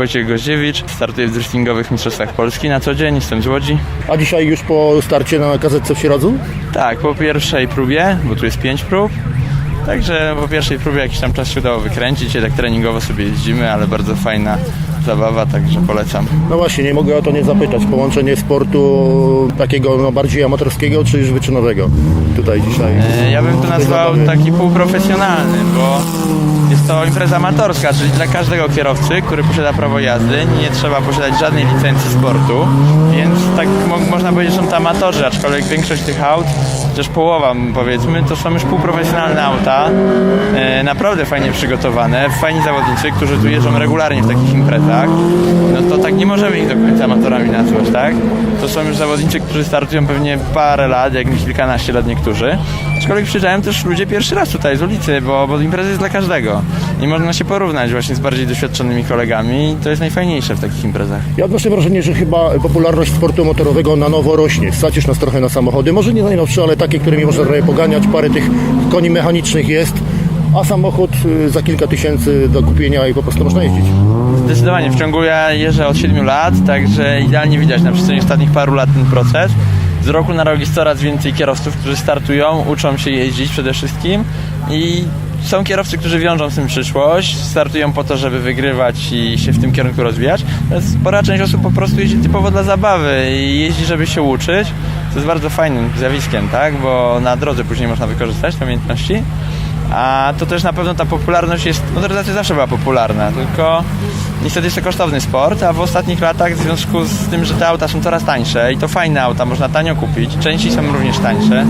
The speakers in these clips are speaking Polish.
Wojciech Goździewicz, startuję w driftingowych mistrzostwach Polski na co dzień, jestem z Łodzi. A dzisiaj już po starcie na kazetce w Sieradzu? Tak, po pierwszej próbie, bo tu jest pięć prób, także po pierwszej próbie jakiś tam czas się udało wykręcić, tak treningowo sobie jeździmy, ale bardzo fajna zabawa, także polecam. No właśnie, nie mogę o to nie zapytać. Połączenie sportu takiego no, bardziej amatorskiego czy już wyczynowego tutaj dzisiaj? E, Ja bym to nazwał taki półprofesjonalny, bo jest to impreza amatorska, czyli dla każdego kierowcy, który posiada prawo jazdy, nie trzeba posiadać żadnej licencji sportu, więc tak mo można powiedzieć, że są to amatorzy, aczkolwiek większość tych aut, chociaż połowa powiedzmy, to są już półprofesjonalne auta, e, naprawdę fajnie przygotowane, fajni zawodnicy, którzy tu jeżdżą regularnie w takich imprezach, no to tak nie możemy ich do końca amatorami nazwać, tak? To są już zawodnicy, którzy startują pewnie parę lat, jak nie kilkanaście lat niektórzy. Aczkolwiek przyjeżdżają też ludzie pierwszy raz tutaj z ulicy, bo, bo impreza jest dla każdego. I można się porównać właśnie z bardziej doświadczonymi kolegami. To jest najfajniejsze w takich imprezach. Ja odnoszę wrażenie, że chyba popularność sportu motorowego na nowo rośnie. Stracisz nas trochę na samochody. Może nie najnowsze, ale takie, którymi można trochę poganiać. Parę tych koni mechanicznych jest. A samochód y, za kilka tysięcy do kupienia i po prostu można jeździć. Zdecydowanie, w ciągu ja jeżdżę od 7 lat, także idealnie widać na przestrzeni ostatnich paru lat ten proces. Z roku na rok jest coraz więcej kierowców, którzy startują, uczą się jeździć przede wszystkim i są kierowcy, którzy wiążą z tym przyszłość, startują po to, żeby wygrywać i się w tym kierunku rozwijać. Spora część osób po prostu jeździ typowo dla zabawy i jeździ, żeby się uczyć. To jest bardzo fajnym zjawiskiem, tak? Bo na drodze później można wykorzystać te umiejętności. A to też na pewno ta popularność jest, motoryzacja zawsze była popularna, tylko niestety jest to kosztowny sport, a w ostatnich latach w związku z tym, że te auta są coraz tańsze i to fajne auta, można tanio kupić, części są również tańsze,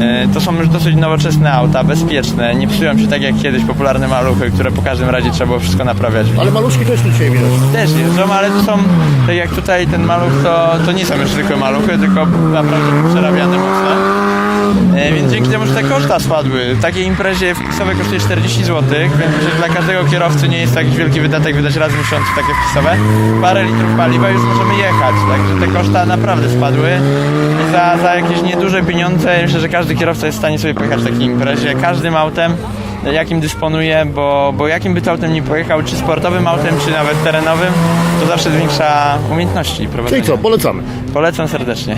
e, to są już dosyć nowoczesne auta, bezpieczne, nie psują się tak jak kiedyś popularne maluchy, które po każdym razie trzeba było wszystko naprawiać. Ale maluszki też tu dzisiaj widać. Też jeżdżą, ale to są, tak jak tutaj ten maluch, to, to nie są już zwykłe maluchy, tylko naprawdę przerabiane mocno. E, Więc dzięki temu, że te koszta spadły, takiej imprezie wpisowe kosztuje 40 zł, więc myślę, że dla każdego kierowcy nie jest jakiś wielki wydatek wydać raz w miesiącu takie wpisowe. Parę litrów paliwa już możemy jechać, także te koszta naprawdę spadły. I za, za jakieś nieduże pieniądze myślę, że każdy kierowca jest w stanie sobie pojechać w takiej imprezie, każdym autem jakim dysponuje, bo, bo jakim by to autem nie pojechał, czy sportowym autem, czy nawet terenowym, to zawsze zwiększa umiejętności prowadzenia. Czyli co, polecamy. Polecam serdecznie.